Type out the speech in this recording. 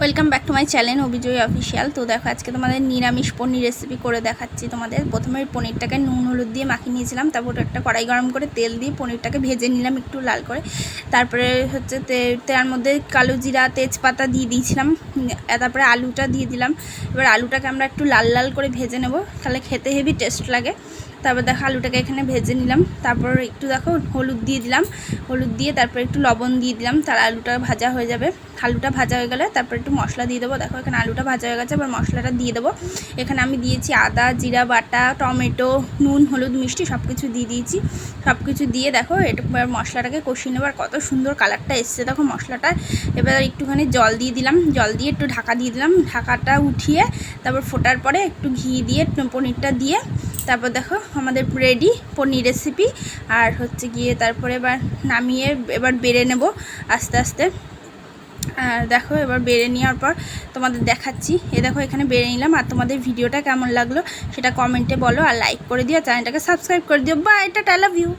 Welcome back to my channel Abhijay official তো দেখো, আজকে তোমাদের নিরামিষ পনির রেসিপি করে দেখাচ্ছি তোমাদের। প্রথমে পনিরটাকে নুন হলুদ দিয়ে মাখিয়ে নিয়েছিলাম। তারপর একটা কড়াই গরম করে তেল দিয়ে পনিরটাকে ভেজে নিলাম একটু লাল করে। তারপরে হচ্ছে তার মধ্যে কালো জিরা, তেজপাতা দিয়ে দিয়েছিলাম। তারপরে আলুটা দিয়ে দিলাম। এবার আলুটাকে আমরা একটু লাল লাল করে ভেজে নেব। তাহলে খেতে হেভি টেস্ট লাগে। তারপর দেখো আলুটাকে এখানে ভেজে নিলাম। তারপর একটু দেখো হলুদ দিয়ে দিলাম। হলুদ দিয়ে তারপর একটু লবণ দিয়ে দিলাম। তাহলে আলুটা ভাজা হয়ে যাবে। আলুটা ভাজা হয়ে গেলে তারপর একটু মশলা দিয়ে দেবো। দেখো এখানে আলুটা ভাজা হয়ে গেছে। এবার মশলাটা দিয়ে দেবো। এখানে আমি দিয়েছি আদা, জিরা, বাটা, টমেটো, নুন, হলুদ, মিষ্টি সব কিছু দিয়ে দিয়েছি। সব কিছু দিয়ে দেখো এবার মশলাটাকে কষিয়ে নেবার কত সুন্দর কালারটা এসছে। দেখো মশলাটা। এবার একটুখানি জল দিয়ে দিলাম। জল দিয়ে একটু ঢাকা দিয়ে দিলাম। ঢাকাটা উঠিয়ে তারপর ফোটার পরে একটু ঘি দিয়ে, পনিরটা দিয়ে তারপর দেখো আমাদের রেডি পনির রেসিপি আর হচ্ছে গিয়ে তারপরে এবার নামিয়ে এবার বেড়ে নেব আস্তে আস্তে। আর দেখো এবার বেড়ে নেওয়ার পর তোমাদের দেখাচ্ছি। এ দেখো এখানে বেড়ে নিলাম, আর তোমাদের ভিডিওটা কেমন লাগল সেটা কমেন্টে বলো, আর লাইক করে দিও চ্যানেলটাকে সাবস্ক্রাইব করে দিও। বা এটা লাভ ইউ